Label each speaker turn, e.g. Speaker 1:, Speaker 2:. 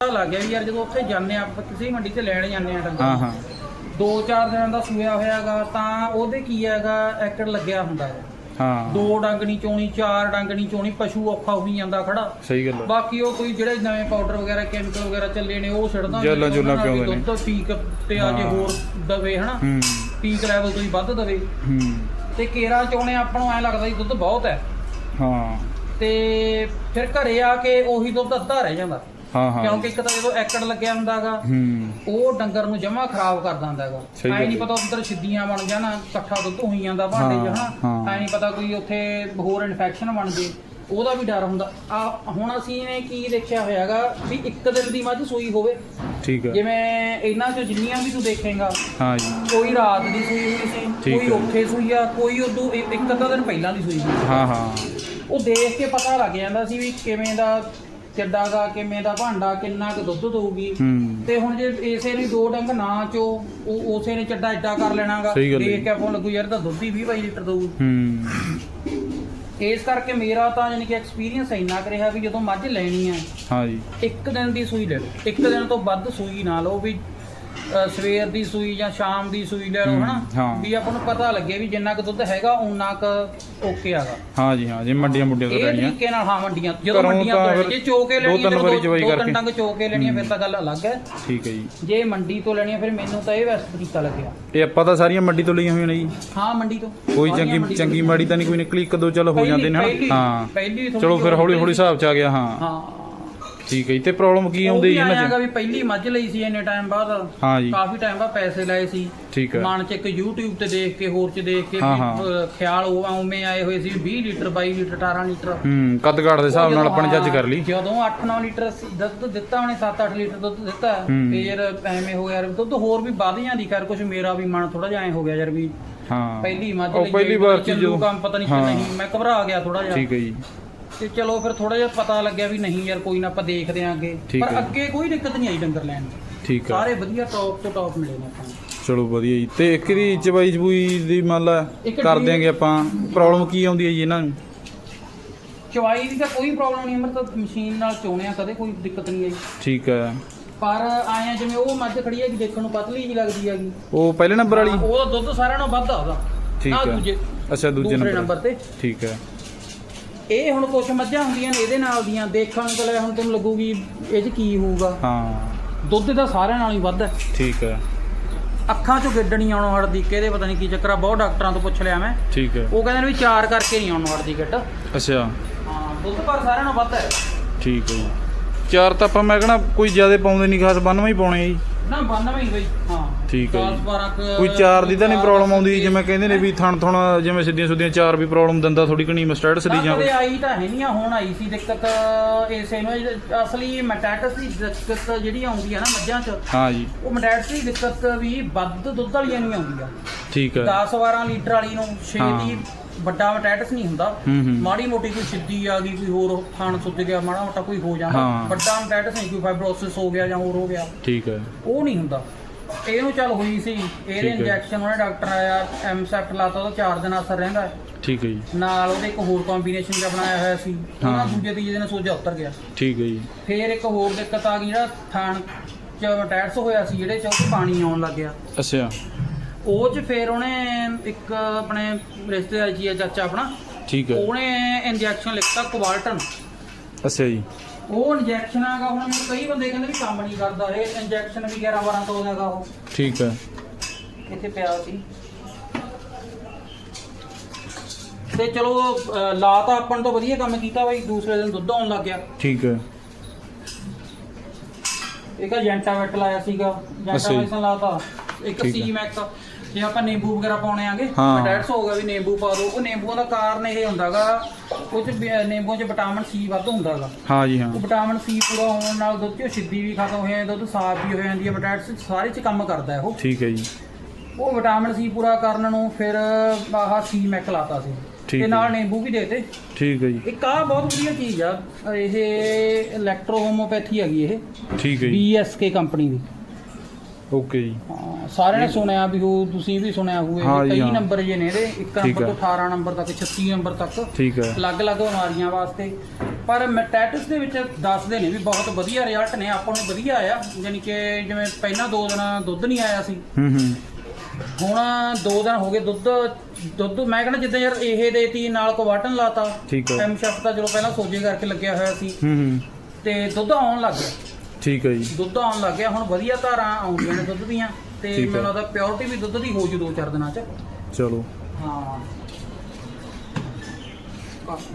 Speaker 1: ਪਤਾ ਲੱਗ ਗਿਆ ਵੀ ਯਾਰ ਜਦੋਂ ਉੱਥੇ ਜਾਂਦੇ ਆ ਆਪਾਂ ਕਿਸੇ ਵੀ ਮੰਡੀ ਤੇ ਲੈਣ ਜਾਂਦੇ ਆ ਡੰਗਰ
Speaker 2: ਹਾਂ ਹਾਂ।
Speaker 1: ਦੋ ਚਾਰ ਦਿਨਾਂ ਦਾ ਸੂਇਆ ਹੋਇਆਗਾ ਤਾਂ ਉਹਦੇ ਕੀ ਹੈਗਾ ਐਕੜ ਲੱਗਿਆ ਹੁੰਦਾ ਹੈ।
Speaker 2: ਹਾਂ।
Speaker 1: ਦੋ ਡੰਗ ਨਹੀਂ ਚੋਣੀ ਚਾਰ ਡੰਗ ਨਹੀਂ ਚੋਣੀ ਪਸ਼ੂ ਔਖਾ ਹੋਈ ਜਾਂਦਾ ਖੜਾ।
Speaker 2: ਸਹੀ ਗੱਲ ਆ।
Speaker 1: ਬਾਕੀ ਉਹ ਕੋਈ ਜਿਹੜੇ ਨਵੇਂ ਪਾਊਡਰ ਵਗੈਰਾ ਕੈਮੀਕਲ ਵਗੈਰਾ ਚੱਲੇ ਨੇ ਉਹ ਛੱਡਦਾ
Speaker 2: ਜੈਲਾਂ ਜੁਲਾਂ ਪਿਆਉਂਦੇ ਨੇ।
Speaker 1: ਦੁੱਧ ਪੀਕ ਤੇ ਆ ਜੇ
Speaker 2: ਹਾਂ।
Speaker 1: ਹੋਰ ਦਵੇ ਹਨਾ?
Speaker 2: ਹੂੰ।
Speaker 1: ਪੀਕ ਲੈਵਲ ਤੋਂ ਹੀ ਵੱਧ ਦਵੇ।
Speaker 2: ਹੂੰ।
Speaker 1: ਤੇ ਕੇਰਾ ਚੋਣੇ ਆਪਾਂ ਨੂੰ ਐ ਲੱਗਦਾ ਵੀ ਦੁੱਧ ਬਹੁਤ ਹੈ।
Speaker 2: ਹਾਂ।
Speaker 1: ਤੇ ਫਿਰ ਘਰੇ ਆ ਕੇ ਉਹੀ ਦੁੱਧ ਅੱਧਾ ਰਹਿ ਜਾਂਦਾ।
Speaker 2: ਹਾਂ ਹਾਂ।
Speaker 1: ਕਿਉਂਕਿ ਇੱਕ ਤਾਂ ਜਦੋਂ ਐਕੜ ਲੱਗਿਆ ਹੁੰਦਾਗਾ ਉਹ ਡੰਗਰ ਨੂੰ ਜਮਾ ਖਰਾਬ ਕਰ ਦਿੰਦਾਗਾ ਐ ਨਹੀਂ। ਪਤਾ ਉਧਰ ਛਿੱਦੀਆਂ ਬਣ ਜਾਣ ਇਕੱਠਾ ਦੁੱਧ ਹੋਈ ਜਾਂਦਾ ਭਾਂਡੇ 'ਚ ਹਨਾ। ਐ ਨਹੀਂ ਪਤਾ ਕੋਈ ਉੱਥੇ ਹੋਰ ਇਨਫੈਕਸ਼ਨ ਬਣ ਜੇ ਉਹਦਾ ਵੀ ਡਰ ਹੁੰਦਾ। ਆ ਹੁਣ ਅਸੀਂ ਨੇ ਕੀ ਦੇਖਿਆ ਹੋਇਆਗਾ ਵੀ ਇੱਕ ਦਿਨ ਦੀ ਮੱਝ ਸੂਈ ਹੋਵੇ।
Speaker 2: ਠੀਕ ਹੈ।
Speaker 1: ਜਿਵੇਂ ਇਹਨਾਂ 'ਚ ਜਿੰਨੀਆਂ ਵੀ ਤੂੰ ਦੇਖੇਗਾ
Speaker 2: ਹਾਂ ਜੀ।
Speaker 1: ਕੋਈ ਰਾਤ ਦੀ ਸੂਈ ਹੋਈ ਸੀ ਕੋਈ। ਉੱਥੇ ਸੂਈ ਆ ਕੋਈ ਉਦੋਂ ਇੱਕ ਅੱਧਾ ਦਿਨ ਪਹਿਲਾਂ ਦੀ ਸੂਈ
Speaker 2: ਹਾਂ ਹਾਂ।
Speaker 1: ਉਹ ਦੇਖ ਕੇ ਪਤਾ ਲੱਗ ਜਾਂਦਾ ਸੀ ਵੀ ਕਿਵੇਂ ਦਾ ਕਿੱਡਾ ਦਾ ਕਿਵੇਂ ਦਾ ਭਾਂਡਾ ਕਿੰਨਾ ਕੁ ਦੁੱਧ ਦਊਗੀ।
Speaker 2: ਹੂੰ।
Speaker 1: ਤੇ ਹੁਣ ਜੇ ਇਸੇ ਨੇ ਦੋ ਡੰਗ ਨਾ ਚੋ ਉਹ ਉਸੇ ਨੇ ਚੱਡਾ ਐਡਾ ਕਰ ਲੈਣਾਗਾ।
Speaker 2: ਸਹੀ ਗੱਲ ਹੈ।
Speaker 1: ਦੇਖ ਕੇ ਆਪਾਂ ਨੂੰ ਲੱਗੂ ਯਾਰ ਤਾਂ ਦੁੱਧ ਹੀ 20 22 ਲੀਟਰ ਦਊ।
Speaker 2: ਹੂੰ।
Speaker 1: ਇਸ ਕਰਕੇ ਮੇਰਾ ਤਾਂ ਯਾਨੀ ਕਿ ਐਕਸਪੀਰੀਅੰਸ ਇੰਨਾ ਕੁ ਰਿਹਾ ਵੀ ਜਦੋਂ ਮੱਝ ਲੈਣੀ ਹੈ
Speaker 2: ਹਾਂ ਜੀ
Speaker 1: ਇੱਕ ਦਿਨ ਦੀ ਸੂਈ ਲੈ ਲਓ। ਇੱਕ ਦਿਨ ਤੋਂ ਵੱਧ ਸੂਈ ਨਾ ਲਓ ਵੀ ਸਵੇਰ ਦੀ ਸੂਈ ਜਾਂ ਸ਼ਾਮ ਦੀ ਸੂਈ ਲੈ ਲਓ ਹਨਾ?
Speaker 2: ਹਾਂ।
Speaker 1: ਵੀ ਆਪਾਂ ਨੂੰ ਪਤਾ ਲੱਗੇ ਵੀ ਜਿੰਨਾ ਕੁ ਦੁੱਧ ਹੈਗਾ ਉਨਾ ਕੁ ਓਕੇ ਆਗਾ
Speaker 2: ਹਾਂ ਜੀ ਹਾਂ ਜੀ ਮੰਡੀਆਂ ਮੁੰਡੀਆਂ ਤੋਂ
Speaker 1: ਇਹ
Speaker 2: ਲੈਣੀਆਂ।
Speaker 1: ਤਰੀਕੇ ਨਾਲ ਹਾਂ ਮੰਡੀਆਂ ਜਦੋਂ
Speaker 2: ਘਰੋਂ
Speaker 1: ਮੰਡੀਆਂ
Speaker 2: ਤਾਂ
Speaker 1: ਤੋਂ
Speaker 2: ਫਿਰ
Speaker 1: ਜੇ ਚੋ ਕੇ
Speaker 2: ਦੋ
Speaker 1: ਲੈਣੀ
Speaker 2: ਤਿੰਨ ਵਾਰੀ ਚਵਾਈ
Speaker 1: ਦੋ
Speaker 2: ਕਰਕੇ।
Speaker 1: ਤਿੰਨ ਡੰਗ ਚੋ ਕੇ ਲੈਣੀਆਂ ਫਿਰ ਤਾਂ ਗੱਲ ਅਲੱਗ ਹੈ।
Speaker 2: ਠੀਕ ਹੈ ਜੀ।
Speaker 1: ਜੇ ਮੰਡੀ ਤੋਂ ਲੈਣੀਆਂ ਫਿਰ ਮੈਨੂੰ ਤਾਂ ਇਹ ਬੈਸਟ ਤਰੀਕਾ ਲੱਗਿਆ।
Speaker 2: ਇਹ ਆਪਾਂ ਤਾਂ ਸਾਰੀਆਂ ਮੰਡੀ ਤੋਂ ਲਈਆਂ ਹੋਈਆਂ ਨੇ ਜੀ।
Speaker 1: ਹਾਂ ਮੰਡੀ ਤੋਂ।
Speaker 2: ਕੋਈ
Speaker 1: ਸਾਰੀਆਂ
Speaker 2: ਚੰਗੀ
Speaker 1: ਤੋਂ।
Speaker 2: ਚੰਗੀ ਮਾੜੀ ਤਾਂ ਨਹੀਂ ਕੋਈ ਨਿਕਲੀ ਇੱਕ ਦੋ ਚੱਲ ਹੋ
Speaker 1: ਪਹਿਲੀ-
Speaker 2: ਜਾਂਦੇ ਨੇ
Speaker 1: ਪਹਿਲੀ-
Speaker 2: ਹਾਂ।
Speaker 1: ਪਹਿਲੀ ਥੋੜ੍ਹੀ
Speaker 2: ਚਲੋ ਫਿਰ ਹੌਲੀ ਹੌਲੀ ਹਿਸਾਬ ਚ ਆ ਗਿਆ ਹਾਂ।
Speaker 1: ਹਾਂ।
Speaker 2: ਠੀਕ ਹੈ ਜੀ ਤੇ ਪ੍ਰੋਬਲਮ ਕੀ ਆਉਂਦੀ ਜੀ ਇਹਨਾਂ ਚ?
Speaker 1: ਵੀ ਪਹਿਲੀ ਮੱਝ ਲਈ ਸੀ ਇੰਨੇ ਟਾਈਮ ਬਾਅਦ।
Speaker 2: ਹਾਂ ਜੀ।
Speaker 1: ਕਾਫੀ ਟਾਈਮ ਬਾਅਦ ਪੈਸੇ ਲਾਏ ਸੀ।
Speaker 2: ਠੀਕ ਹੈ।
Speaker 1: ਮਨ ਚ ਇੱਕ YouTube ਤੇ ਦੇਖ ਕੇ ਹੋਰ ਚ ਦੇਖ ਕੇ ਵੀ,
Speaker 2: ਹਾਂ, ਹਾਂ।
Speaker 1: ਖਿਆਲ ਉਹ ਉਵੇਂ ਆਏ ਹੋਏ ਸੀ 20 ਲੀਟਰ 22 ਲੀਟਰ 18 ਲੀਟਰ।
Speaker 2: ਹੂੰ ਕੱਦ ਕਾਠ ਦੇ ਹਿਸਾਬ ਨਾਲ ਆਪਾਂ ਨੇ ਜੱਜ ਕਰ ਲਈ।
Speaker 1: ਜਦੋਂ 8-9 ਲੀਟਰ ਸ- ਦੁੱਧ ਦਿੱਤਾ ਉਹਨੇ 7-8 ਲੀਟਰ ਦੁੱਧ ਦਿੱਤਾ।
Speaker 2: ਹੂੰ।
Speaker 1: ਫੇਰ ਐਵੇਂ ਹੋ ਗਿਆ ਯਾਰ ਦੁੱਧ ਹੋਰ ਵੀ ਵੱਧ ਜਾਂਦੀ ਖੈਰ ਕੁਝ ਮੇਰਾ ਵੀ ਮਨ ਥੋੜਾ ਜਿਹਾ ਐ ਹੋ ਗਿਆ ਯਾਰ ਵੀ
Speaker 2: ਹਾਂ।
Speaker 1: ਪਹਿਲੀ ਮੱਝ
Speaker 2: ਉਹ
Speaker 1: ਲਈ
Speaker 2: ਪਹਿਲੀ ਵਾਰ
Speaker 1: ਚੱਲੂ
Speaker 2: ਚੀਜ਼ ਜਦੋਂ।
Speaker 1: ਕੰਮ ਪਤਾ ਨਹੀਂ
Speaker 2: ਹਾਂ।
Speaker 1: ਨਹੀਂ ਮੈਂ ਘਬਰਾ ਗਿਆ ਥੋੜਾ ਜਿਹਾ।
Speaker 2: ਠੀਕ ਹੈ ਜੀ।
Speaker 1: ਤੇ ਚਲੋ ਫਿਰ ਥੋੜਾ ਜਿਹਾ ਪਤਾ ਲੱਗਿਆ ਵੀ ਨਹੀਂ ਯਾਰ ਕੋਈ ਨਾ ਆਪਾਂ ਦੇਖਦੇ ਆਂ ਅੱਗੇ।
Speaker 2: ਠੀਕ
Speaker 1: ਪਰ
Speaker 2: ਹੈ।
Speaker 1: ਅੱਗੇ ਕੋਈ ਦਿੱਕਤ ਨਹੀਂ ਆਈ ਡੰਗਰ ਲੈਣ ਦੀ।
Speaker 2: ਠੀਕ ਹੈ।
Speaker 1: ਸਾਰੇ ਵਧੀਆ ਟੌਪ ਤੋਂ ਟੌਪ ਮਿਲੇ ਨੇ ਆਪਾਂ ਨੂੰ।
Speaker 2: ਚਲੋ ਵਧੀਆ ਜੀ। ਤੇ ਇੱਕ ਦੀ ਚਬਾਈ ਚਬੂਈ ਦੀ ਮੰਨ ਲਾ
Speaker 1: ਇੱਕ
Speaker 2: ਕਰ
Speaker 1: ਡੀ-
Speaker 2: ਦਿਆਂਗੇ ਆਪਾਂ। ਪ੍ਰੋਬਲਮ ਕੀ ਆਉਂਦੀ ਹੈ ਜੀ ਇਹਨਾਂ ਨੂੰ?
Speaker 1: ਚਵਾਈ ਦੀ ਤਾਂ ਕੋਈ ਪ੍ਰੋਬਲਮ ਨਹੀਂ ਅਮਰ ਤਾਂ ਮਸ਼ੀਨ ਨਾਲ ਚੋਣਿਆ ਕਦੇ ਕੋਈ ਦਿੱਕਤ ਨਹੀਂ ਆਈ।
Speaker 2: ਠੀਕ ਹੈ।
Speaker 1: ਪਰ ਆਇਆ ਜਿਵੇਂ ਉਹ ਮੱਝ ਖੜੀ ਹੈਗੀ ਦੇਖਣ ਨੂੰ ਪਤਲੀ ਜਿਹੀ ਲੱਗਦੀ ਹੈਗੀ।
Speaker 2: ਉਹ ਪਹਿਲੇ ਨੰਬਰ ਵਾਲੀ?
Speaker 1: ਉਹਦਾ ਦੁੱਧ ਸਾਰਿਆਂ ਨਾਲੋਂ ਵੱਧ ਆ ਉਹਦਾ।
Speaker 2: ਠੀਕ
Speaker 1: ਆਹ
Speaker 2: ਹੈ।
Speaker 1: ਦੂਜੇ
Speaker 2: ਅੱਛਾ ਦੂਜੇ
Speaker 1: ਦੂਸਰੇ
Speaker 2: ਨੰਬਰ
Speaker 1: ਨੰਬਰ ਤੇ।
Speaker 2: ਠੀਕ ਹੈ।
Speaker 1: ਇਹ ਹੁਣ ਕੁਝ ਮੱਝਾਂ ਹੁੰਦੀਆਂ ਨੇ ਇਹਦੇ ਨਾਲ ਦੀਆਂ ਦੇਖਣ ਨੂੰ ਤਾਂ ਹੁਣ ਤੁਹਾਨੂੰ ਲੱਗੂਗੀ ਇਹ 'ਚ ਕੀ ਹੋਊਗਾ।
Speaker 2: ਹਾਂ।
Speaker 1: ਦੁੱਧ ਤਾਂ ਸਾਰਿਆਂ ਨਾਲੋਂ ਹੀ ਵੱਧ ਹੈ
Speaker 2: ਠੀਕ ਹੈ।
Speaker 1: ਅੱਖਾਂ 'ਚੋਂ ਗਿੱਡ ਨਹੀਂ ਆਉਣੋਂ ਹਟਦੀ ਕਿਹਦੇ ਪਤਾ ਨਹੀਂ ਕੀ ਚੱਕਰ ਆ ਬਹੁਤ ਡਾਕਟਰਾਂ ਤੋਂ ਪੁੱਛ ਲਿਆ ਮੈਂ।
Speaker 2: ਠੀਕ ਹੈ।
Speaker 1: ਉਹ ਕਹਿੰਦੇ ਨੇ ਵੀ ਚਾਰ ਕਰਕੇ ਨਹੀਂ ਆਉਣੋਂ ਹਟਦੀ ਗਿੱਡ।
Speaker 2: ਅੱਛਾ।
Speaker 1: ਹਾਂ ਦੁੱਧ ਪਰ ਸਾਰਿਆਂ ਨਾਲੋਂ ਵੱਧ ਹੈ
Speaker 2: ਠੀਕ ਹੈ ਜੀ। ਚਾਰ ਤਾਂ ਆਪਾਂ ਮੈਂ ਕਹਣਾ ਕੋਈ ਜ਼ਿਆਦਾ ਪਾਉਂਦੇ ਨਹੀਂ ਖਾਸ ਬੰਨਵਾ ਹੀ ਪਾਉਣੇ ਆ ਜੀ।
Speaker 1: ਨਾ 92 ਹੀ ਬਈ। ਹਾਂ।
Speaker 2: ਠੀਕ ਹੈ
Speaker 1: 10
Speaker 2: ਜੀ।
Speaker 1: 12 ਕੁ-
Speaker 2: ਕੋਈ ਚਾਰ ਦੀ ਤਾਂ ਨਹੀਂ ਪ੍ਰੋਬਲਮ ਆਉਂਦੀ ਜਿਵੇਂ ਕਹਿੰਦੇ ਨੇ ਵੀ ਥਣ ਥਣ ਜਿਵੇਂ ਸਿੱਧੀਆਂ ਸੁੱਧੀਆਂ ਚਾਰ ਵੀ ਪ੍ਰੋਬਲਮ ਦਿੰਦਾ ਥੋੜੀ ਘਣੀ ਮਸਟੈਟਸ ਦੀ ਜਾਂ
Speaker 1: ਕਦੇ ਆਈ ਤਾਂ ਹੈ ਨਹੀਂ ਹੁਣ ਆਈ ਸੀ ਦਿੱਕਤ ਇਸੇ ਨੂੰ ਅਸਲੀ ਮੈਟਾਟਸ ਦੀ ਦਿੱਕਤ ਜਿਹੜੀ ਆਉਂਦੀ ਆ ਨਾ ਮੱਝਾਂ 'ਚ
Speaker 2: ਹਾਂ ਜੀ।
Speaker 1: ਉਹ ਮੈਟਾਟਸ ਦੀ ਦਿੱਕਤ ਵੀ ਵੱਧ ਦੁੱਧ ਵਾਲੀਆਂ ਨੂੰ ਆਉਂਦੀ ਆ
Speaker 2: ਠੀਕ ਹੈ।
Speaker 1: 10 12 ਲੀਟਰ ਵਾਲੀ ਨੂੰ ਛੇਤੀ ਵੱਡਾ ਮੈਟਾਟਸ ਨਹੀਂ ਹੁੰਦਾ। ਮਾੜੀ ਮੋਟੀ ਕੋਈ ਸਿੱਧੀ ਆ ਗਈ ਕੋਈ ਹੋਰ ਖਾਣ ਸੁੱਜ ਗਿਆ ਮਾੜਾ ਮੋਟਾ ਕੋਈ ਹੋ ਜਾਂਦਾ। ਵੱਡਾ ਮੈਟਾਟਸ ਨਹੀਂ ਕੋਈ ਫਾਈਬਰੋਸਿਸ ਹੋ ਗਿਆ ਜਾਂ ਹੋਰ ਹੋ ਗਿਆ।
Speaker 2: ਠੀਕ ਹੈ।
Speaker 1: ਉਹ ਨਹੀਂ ਹੁੰਦਾ। ਇਹਨੂੰ ਚੱਲ ਹੋਈ ਸੀ ਇਹਦੇ
Speaker 2: ਠੀਕ ਹੈ।
Speaker 1: ਇੰਜੈਕਸ਼ਨ ਉਹਨੇ ਡਾਕਟਰ ਆਇਆ ਐਮਸੈਫਟ ਲਾਤਾ ਉਹਦਾ 4 ਦਿਨ ਅਸਰ ਰਹਿੰਦਾ। ਹੈ।
Speaker 2: ਠੀਕ ਹੈ ਜੀ।
Speaker 1: ਨਾਲ ਉਹਦੇ ਇੱਕ ਹੋਰ ਕੰਬੀਨੇਸ਼ਨ ਜਿਹਾ ਬਣਾਇਆ ਹੋਇਆ ਸੀ ਉਹਨਾਂ
Speaker 2: ਹਾਂ।
Speaker 1: ਦੂਜੇ ਤੀਜੇ ਦਿਨ ਸੋਜਾ ਉਤਰ ਗਿਆ।
Speaker 2: ਠੀਕ ਹੈ ਜੀ।
Speaker 1: ਫੇਰ ਇੱਕ ਹੋਰ ਦਿੱਕਤ ਆ ਗਈ ਜਿਹੜਾ ਥਾਣ ਚ ਟੈਟਸ ਹੋਇਆ ਸੀ ਜਿਹੜੇ ਚ ਉਹ 'ਚ ਪਾਣੀ ਆਉਣ ਲੱਗ ਗਿਆ।
Speaker 2: ਅੱਛਾ।
Speaker 1: ਉਹ ਚ ਫੇਰ ਉਹਨੇ ਇੱਕ ਆਪਣੇ ਰਿਸ਼ਤੇਦਾਰ ਜੀ ਆ ਚਾਚਾ ਆਪਣਾ
Speaker 2: ਠੀਕ ਹੈ।
Speaker 1: ਉਹਨੇ ਇੰਜੈਕਸ਼ਨ ਲਿਖਤਾ ਕੁਵਾਲਟਨ
Speaker 2: ਅੱਛਾ ਜੀ।
Speaker 1: ਉਹ ਇੰਜੈਕਸ਼ਨ ਆਗਾ ਹੁਣ ਮੈਨੂੰ ਕਈ ਬੰਦੇ ਕਹਿੰਦੇ ਵੀ ਕੰਮ ਨਹੀਂ ਕਰਦਾ ਇਹ ਇੰਜੈਕਸ਼ਨ ਵੀ 11 12 ਤੋਂ ਹੈਗਾ ਉਹ।
Speaker 2: ਠੀਕ ਹੈ।
Speaker 1: ਇੱਥੇ ਪਿਆ ਸੀ। ਤੇ ਚਲੋ ਅਹ, ਲਾ ਤਾਂ ਆਪਾਂ ਨੂੰ ਤਾਂ ਵਧੀਆ ਕੰਮ ਕੀਤਾ ਬਈ ਦੂਸਰੇ ਦਿਨ ਦੁੱਧ ਆਉਣ ਲੱਗ ਗਿਆ।
Speaker 2: ਠੀਕ ਹੈ।
Speaker 1: ਇੱਕ ਜੈਂਟਾ ਵੈਟ ਲਾਇਆ ਸੀਗਾ
Speaker 2: ਅੱਛਾ
Speaker 1: ਜੈਂਟਾ
Speaker 2: ਜੀ।
Speaker 1: ਮੈਸਨ ਲਾਤਾ ਇੱਕ
Speaker 2: ਠੀਕ ਹੈ।
Speaker 1: ਸੀ ਮੈਕਸ ਜੇ ਆਪਾਂ ਨਿੰਬੂ ਵਗੈਰਾ ਪਾਉਣੇ ਆਂਗੇ
Speaker 2: ਹਾਂ।
Speaker 1: ਡੈਟਸ ਹੋ ਗਿਆ ਵੀ ਨਿੰਬੂ ਪਾ ਦਿਓ ਉਹ ਨਿੰਬੂਆਂ ਦਾ ਕਾਰਨ ਇਹ ਹੁੰਦਾਗਾ ਉਹ ਚ ਵੀ- ਨਿੰਬੂਆਂ ਚ ਵਿਟਾਮਿਨ ਸੀ ਵੱਧ ਹੁੰਦਾਗਾ।
Speaker 2: ਹਾਂ ਜੀ ਹਾਂ।
Speaker 1: ਉਹ ਵਿਟਾਮਿਨ ਸੀ ਪੂਰਾ ਹੋਣ ਨਾਲ ਦੁੱਧ ਚੋਂ ਸਿੱਧੀ ਵੀ ਖਤਮ ਹੋ ਜਾਂਦੀ ਦੁੱਧ ਸਾਫ਼ ਵੀ ਹੋ ਜਾਂਦੀ ਹੈ ਵਿਟਾਮਿਨ ਸਾਰੇ ਚ ਕੰਮ ਕਰਦਾ ਹੈ ਉਹ।
Speaker 2: ਠੀਕ ਹੈ ਜੀ।
Speaker 1: ਉਹ ਵਿਟਾਮਿਨ ਸੀ ਪੂਰਾ ਕਰਨ ਨੂੰ ਫਿਰ ਆਹ ਸੀ ਮੈਕ ਲਾਤਾ ਸੀ।
Speaker 2: ਠੀਕ
Speaker 1: ਤੇ। ਨਾਲ ਨਿੰਬੂ ਵੀ ਦੇਤੇ
Speaker 2: ਠੀਕ ਹੈ ਜੀ।
Speaker 1: ਇੱਕ ਆ ਬਹੁਤ ਵਧੀਆ ਚੀਜ਼ ਆ ਇਹ ਇਲੈਕਟ੍ਰੋ ਹੋਮੋਪੈਥੀ ਹੈਗੀ ਇਹ।
Speaker 2: ਠੀਕ ਹੈ ਜੀ।
Speaker 1: ਬੀਐਸਕੇ ਕੰਪਨੀ ਦੀ।
Speaker 2: ਓਕੇ ਜੀ।
Speaker 1: ਹਾਂ, ਸਾਰਿਆਂ ਨੇ ਸੁਣਿਆ ਵੀ ਉਹ ਤੁਸੀਂ ਵੀ ਸੁਣਿਆ ਹੋਵੇ
Speaker 2: ਹਾਂ ਜੀ,
Speaker 1: ਕਈ
Speaker 2: ਹਾਂ।
Speaker 1: ਨੰਬਰ ਜੇ ਨੇ ਇਹਦੇ ਇੱਕ
Speaker 2: ਠੀਕ
Speaker 1: ਨੰਬਰ
Speaker 2: ਹੈ।
Speaker 1: ਤੋਂ 18 ਨੰਬਰ ਤੱਕ 36 ਨੰਬਰ ਤੱਕ।
Speaker 2: ਠੀਕ ਹੈ।
Speaker 1: ਅਲੱਗ-ਅਲੱਗ ਬਿਮਾਰੀਆਂ ਵਾਸਤੇ। ਪਰ ਮੈਟੈਟਸ ਦੇ ਵਿੱਚ ਦੱਸਦੇ ਨੇ ਵੀ ਬਹੁਤ ਵਧੀਆ ਰਿਜ਼ਲਟ ਨੇ ਆਪਾਂ ਨੂੰ ਵਧੀਆ ਆਇਆ। ਯਾਨੀ ਕਿ ਜਿਵੇਂ ਪਹਿਲਾਂ ਦੋ ਦਿਨ ਦੁੱਧ ਨਹੀਂ ਆਇਆ ਸੀ।
Speaker 2: ਹੂੰ ਹੂੰ।
Speaker 1: ਹੁਣ ਦੋ ਦਿਨ ਹੋ ਗਏ ਦੁੱਧ ਦੁੱਧ ਮੈਂ ਕਹਿੰਦਾ ਜਿੱਦਾਂ ਯਾਰ ਇਹ ਦੇਤੀ ਨਾਲ ਕੋਵਾਟਨ ਲਾਤਾ।
Speaker 2: ਠੀਕ ਹੈ।
Speaker 1: ਐਮ ਸ਼ਫ ਦਾ ਜਦੋਂ ਪਹਿਲਾਂ ਸੋਜੇ ਕਰਕੇ ਲੱਗਿਆ ਹੋਇਆ ਸੀ।
Speaker 2: ਹੂੰ ਹੂੰ।
Speaker 1: ਤੇ ਦੁੱਧ ਆਉਣ ਲੱਗ ਗਿਆ।
Speaker 2: ਠੀਕ ਹੈ ਜੀ।
Speaker 1: ਦੁੱਧ ਆਉਣ ਲੱਗ ਗਿਆ ਹੁਣ ਵਧੀਆ ਧਾਰਾਂ ਆਉਂਦੀਆਂ ਨੇ ਦੁੱਧ ਦੀਆਂ ਤੇ
Speaker 2: ਠੀਕ ਹੈ।
Speaker 1: ਮੈਨੂੰ ਲੱਗਦਾ ਪਿਓਰਿਟੀ ਵੀ ਦੁੱਧ ਦੀ ਹੋ ਜੂ ਦੋ ਚਾਰ ਦਿਨਾਂ ਚ।
Speaker 2: ਚਲੋ।
Speaker 1: ਹਾਂ। ਕਾਫੀ